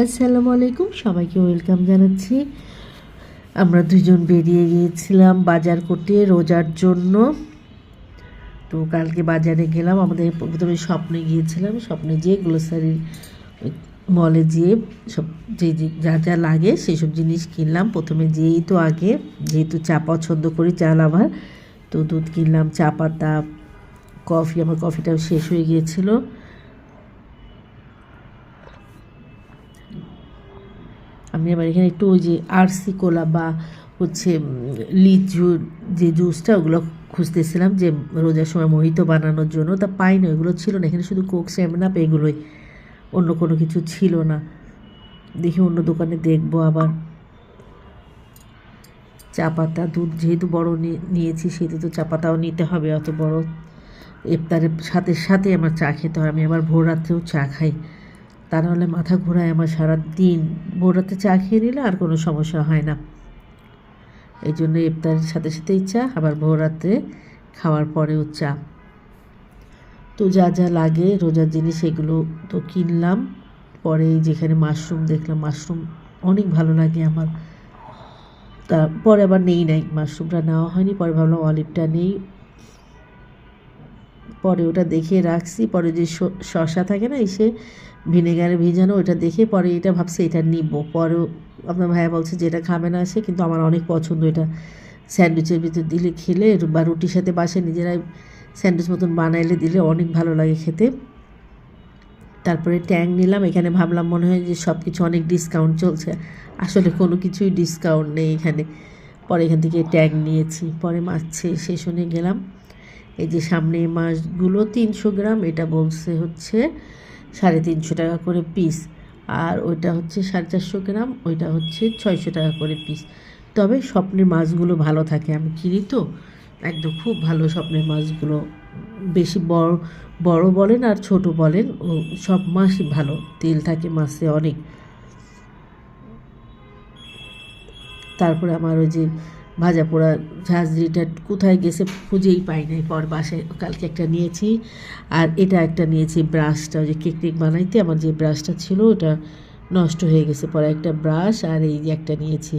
আসসালামু আলাইকুম, সবাইকে ওয়েলকাম জানাচ্ছি। আমরা দুজন বেরিয়ে গিয়েছিলাম বাজার করতে রোজার জন্য। তো কালকে বাজারে গেলাম, আমাদের প্রথমে স্বপ্নে গিয়েছিলাম, স্বপ্নে যেয়ে গ্লোসারি মলে যেয়ে সব যে যে যা লাগে সেসব জিনিস কিনলাম। প্রথমে যেই তো আগে, যেহেতু চা পছন্দ করি, চা লাভার, তো দুধ কিনলাম, চা পাতা, কফি, আমার কফিটাও শেষ হয়ে গিয়েছিল। আমি আবার এখানে একটু ওই যে আরসি কোলা বা হচ্ছে লিচু যে জুসটা ওগুলো খুঁজতেছিলাম যে রোজার সময় মোহিত বানানোর জন্য। তা পাই না ওগুলো ছিল না। এখানে শুধু কোক স্যামনাপ এগুলোই। অন্য কোনো কিছু ছিল না। দেখি অন্য দোকানে দেখব আবার। চা পাতা, দুধ যেহেতু বড় নিয়েছি, সেহেতু তো চা পাতাও নিতে হবে, অত বড়। ইফতারের সাথে সাথে আমার চা খেতে হয়। আমি আবার ভোর রাত্রেও চা খাই। তা নাহলে মাথা ঘোরায় আমার সারা দিন। ভোর রাতে চা খেয়ে নিলে আর কোনো সমস্যা হয় না। এই জন্য ইফতারের সাথে সাথেই চা, আবার ভোর রাত্রে খাওয়ার পরেও চা। তো যা যা লাগে, রোজার জিনিস এগুলো তো কিনলাম। পরে যেখানে মাশরুম দেখলাম, মাশরুম অনেক ভালো লাগে আমার। তারপরে আবার নেই নাই, মাশরুমটা নেওয়া হয়নি, পরে ভাবলাম অলিভটা নেই। পরে ওটা দেখে রাখছি, পরে যে শ- শসা থাকে না এসে ভিনেগারে ভিজানো, ওটা দেখে পরে এটা ভাবছি এটা নিব। পরেও আপনার ভাইয়া বলছে যে এটা খাবে না সে, কিন্তু আমার অনেক পছন্দ এটা স্যান্ডউইচের ভিতর দিলে খেলে, বা রুটির সাথে বাসে নিজেরাই স্যান্ডউইচ মতন বানাইলে দিলে অনেক ভালো লাগে খেতে। তারপরে ট্যাং নিলাম, এখানে ভাবলাম মনে হয় যে সব কিছু অনেক ডিসকাউন্ট চলছে, আসলে কোনো কিছুই ডিসকাউন্ট নেই এখানে। পরে এখান থেকে ট্যাগ নিয়েছি, পরে মাছে সেশনে গেলাম। এই যে সামনে মাছগুলো তিনশো গ্রাম, এটা বলছে হচ্ছে সাড়ে তিনশো টাকা করে পিস আর ওইটা হচ্ছে সাড়ে চারশো গ্রাম, ওইটা হচ্ছে ছয়শো টাকা করে পিস তবে স্বপ্নের মাছগুলো ভালো থাকে, আমি কিনি তো একদম খুব ভালো স্বপ্নের মাছগুলো, বেশি বড় বড় বলেন আর ছোট বলেন, ও সব মাছই ভালো, তেল থাকে মাছে অনেক। তারপরে আমার ওই যে ভাজা পোড়া ঝাঁঝরিটা কোথায় গেছে খুঁজেই পাই নাই, পর বাসায় কালকে একটা নিয়েছি। আর এটা একটা নিয়েছি ব্রাশটা যে কেক টেক বানাইতে আমার যে ব্রাশটা ছিল ওটা নষ্ট হয়ে গেছে, পরে একটা ব্রাশ আর এই যে একটা নিয়েছি।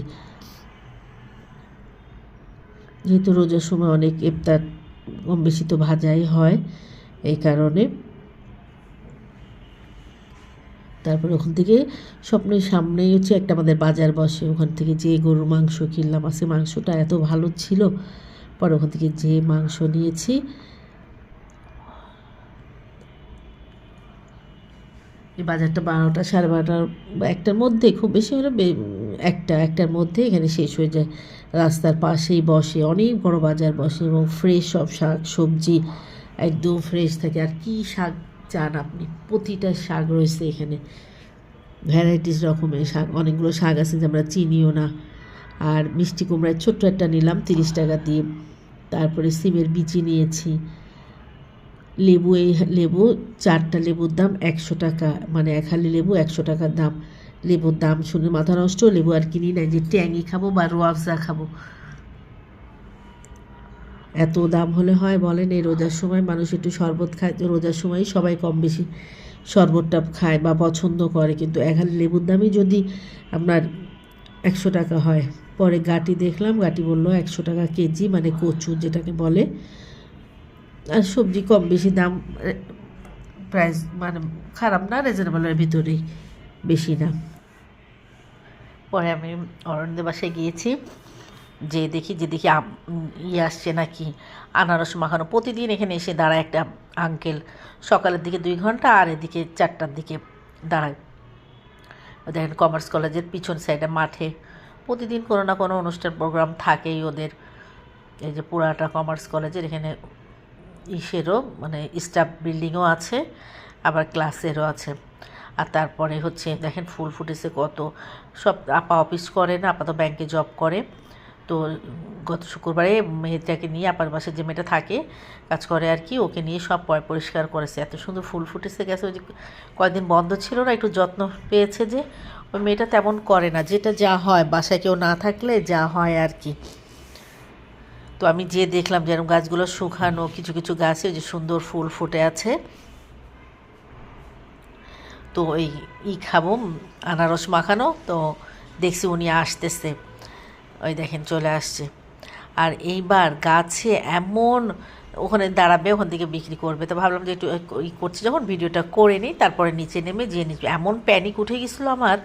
যেহেতু রোজার সময় অনেক ইফতার কম বেশি তো ভাজাই হয়, এই কারণে তারপরে ওখান থেকে স্বপ্নের সামনেই হচ্ছে একটা আমাদের বাজার বসে, ওখান থেকে যে গরুর মাংস কিনলাম আছে মাংসটা এত ভালো ছিল। পরে ওখান থেকে যে মাংস নিয়েছি। এই বাজারটা বারোটা, সাড়ে বারোটার বা একটার মধ্যে, খুব বেশি হলে একটা, একটার মধ্যে এখানে শেষ হয়ে যায়। রাস্তার পাশেই বসে, অনেক বড় বাজার বসে এবং ফ্রেশ সব শাক সবজি একদম ফ্রেশ থাকে। আর কি শাক চান আপনি? প্রতিটা শাক রয়েছে এখানে। ভ্যারাইটিস রকমের শাক, অনেকগুলো শাক আছে যে আমরা চিনিও না। আর মিষ্টি কুমড়ায় ছোট্ট একটা নিলাম, তিরিশ টাকা দিয়ে। তারপরে সিমের বিচি নিয়েছি। লেবু, এই লেবু চারটা লেবুর দাম একশো টাকা মানে এক হালি লেবু একশো টাকার দাম। লেবুর দাম শুনে মাথা নষ্ট, লেবু আর কিনি না যে ট্যাঙি খাব বা রোয়াবজা খাব। এত দাম হলে হয় বলেন, এই রোজার সময় মানুষ একটু শরবত খায়, তো রোজার সময় সবাই কম বেশি শরবতটা খায় বা পছন্দ করে। কিন্তু হালি লেবুর দামই যদি আপনার একশো টাকা হয়, পরে গাটি দেখলাম, গাটি বলল একশো টাকা কেজি মানে কচু যেটাকে বলে। আর সবজি কম বেশি, দাম প্রাইস মানে খারাপ না রিজনেবলের ভিতরেই বেশি না। পরে আমি অরণ্যদের বাসায় গিয়েছি। যে দেখি যে দেখি ইয়ে আসছে নাকি আনারস মাখানো। প্রতিদিন এখানে এসে দাঁড়ায় একটা আঙ্কেল সকালের দিকে দুই ঘণ্টা আর এদিকে চারটার দিকে দাঁড়ায়। দেখেন কমার্স কলেজের পিছন সাইডে মাঠে। প্রতিদিন কোনো না কোনো অনুষ্ঠান প্রোগ্রাম থাকেই ওদের। এই যে পুরাটা কমার্স কলেজের এখানে ইসেরও মানে স্টাফ বিল্ডিংও আছে, আবার ক্লাসেরও আছে। আর তারপরে হচ্ছে, দেখেন ফুল ফুটেছে কত। সব আপা অফিস করে না আপাতত ব্যাংকে জব করে। তো গত শুক্রবারে মেয়েটাকে নিয়ে আপার বাসে যে মেয়েটা থাকে, কাজ করে আর কি, ওকে নিয়ে সব পয় পরিষ্কার করেছে। এত সুন্দর ফুল ফুটেছে, গেছে ওই যে কয়েকদিন বন্ধ ছিল না, একটু যত্ন পেয়েছে যে ওই মেয়েটা তেমন করে না, যেটা যা হয়, বাসায় কেউ না থাকলে যা হয় আর কি। তো আমি যে দেখলাম যেরকম গাছগুলো শুকানো, কিছু কিছু গাছে ওই যে সুন্দর ফুল ফুটে আছে। তো ওই ই খাব, আনারস মাখানো, তো দেখছি উনি আসতেছে। ওই দেখেন চলে আসছে। আর এইবার গাছে এমন ওখানে দাঁড়াবে, ওখান থেকে বিক্রি করবে। তো ভাবলাম যে একটু ই করছি যখন, ভিডিওটা করে নিই, তারপরে নিচে নেমে যেয়ে নিচ্ছি এমন প্যানিক উঠে গেছিল আমার,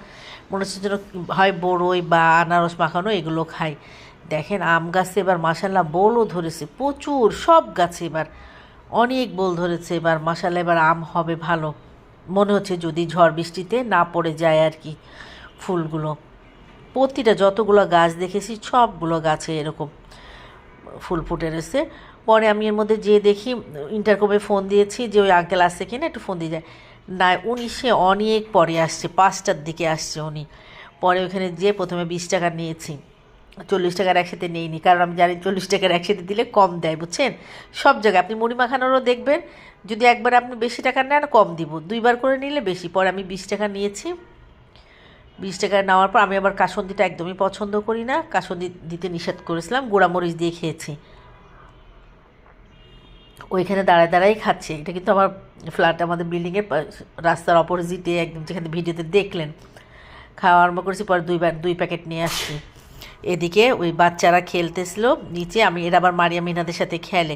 মনে হচ্ছে যেন হয় বড়ই বা আনারস মাখানো, এগুলো খাই। দেখেন আম গাছে এবার মাসাল্লাহ বোলও ধরেছে, প্রচুর সব গাছে এবার, অনেক বোল ধরেছে এবার মাসাল্লাহ এবার আম হবে ভালো। মনে হচ্ছে যদি ঝড় বৃষ্টিতে না পড়ে যায় আর কি ফুলগুলো। প্রতিটা যতগুলো গাছ দেখেছি, সবগুলো গাছে এরকম ফুল ফুটে রয়েছে। পরে আমি এর মধ্যে যেয়ে দেখি ইন্টারকমে ফোন দিয়েছি যে ওই আঙ্কেল আসছে কিনা, একটু ফোন দিয়ে যায়। না, উনি সে অনেক পরে আসছে, পাঁচটার দিকে আসছে উনি। পরে ওখানে যেয়ে প্রথমে বিশ টাকা নিয়েছি। চল্লিশ টাকার একসাথে নিইনি, কারণ আমি জানি চল্লিশ টাকার একসাথে দিলে কম দেয়, বুঝছেন? সব জায়গায় আপনি মুড়ি দেখবেন, যদি একবার আপনি বেশি টাকা নেন, কম দিব। দুইবার করে নিলে বেশি। পরে আমি বিশ টাকা নিয়েছি। বিশ টাকা নেওয়ার পর আমি আবার কাসন্দিটা একদমই পছন্দ করি না। কাসন্দি দিতে নিষেধ করেছিলাম, গুঁড়ামরিচ দিয়ে খেয়েছি। ওইখানে দাঁড়ায় দাঁড়াই খাচ্ছে। এটা কিন্তু আমার ফ্ল্যাট আমাদের বিল্ডিংয়ের রাস্তার অপোজিটে একদম যেখানে ভিডিওতে দেখলেন। খাওয়া আরম্ভ করেছি, পরে দুইবার দুই প্যাকেট নিয়ে আসছি। এদিকে ওই বাচ্চারা খেলতেছিল, নিচে আমি এরা আবার মারিয়া মিনাদের সাথে খেলে।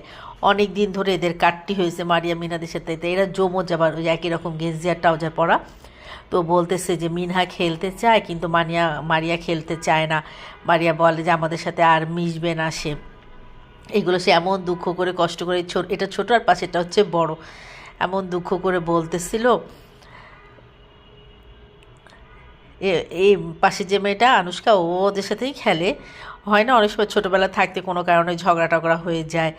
অনেক দিন ধরে এদের কাটটি হয়েছে মারিয়া মিনাদের সাথে। এরা জমো যাবার ওই একই রকম গেঞ্জিয়ার টাউজার পরা। তো বলতেছে যে মিনহা খেলতে চায়, কিন্তু মানিয়া, মারিয়া খেলতে চায় না। মারিয়া বলে যে আমাদের সাথে আর মিশবে না সে। এগুলো সে এমন দুঃখ করে, কষ্ট করে এটা ছোট আর পাশেরটা হচ্ছে বড়। এমন দুঃখ করে বলতেছিল এই পাশে যে মেয়েটা, আনুষ্কা, ও ওদের সাথেই খেলে। হয় না, অনেক সময় ছোটোবেলা থাকতে কোনো কারণে ঝগড়া টগড়া হয়ে যায়।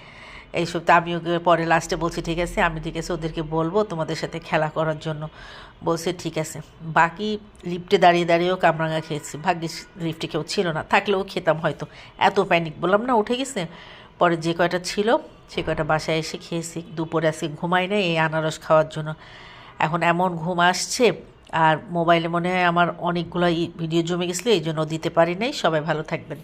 এইসব তো আমি পরে লাস্টে বলছি, ঠিক আছে, আমি ঠিক আছে, ওদেরকে বলব তোমাদের সাথে খেলা করার জন্য। বলছে, ঠিক আছে। বাকি লিফটে দাঁড়িয়ে দাঁড়িয়েও কামরাঙা খেয়েছি। ভাগ্যিস লিফটে কেউ ছিল না, থাকলেও খেতাম হয়তো। এত প্যানিক বললাম, না, উঠে গেছে। পরে যে কয়টা ছিল, সে কয়টা বাসায় এসে খেয়েছি। দুপুরে আজকে ঘুমাই নেই এই আনারস খাওয়ার জন্য। এখন এমন ঘুম আসছে, আর মোবাইলে মনে হয় আমার অনেকগুলো ভিডিও জমে গেছিল, এই জন্য দিতে পারি নাই। সবাই ভালো থাকবেন।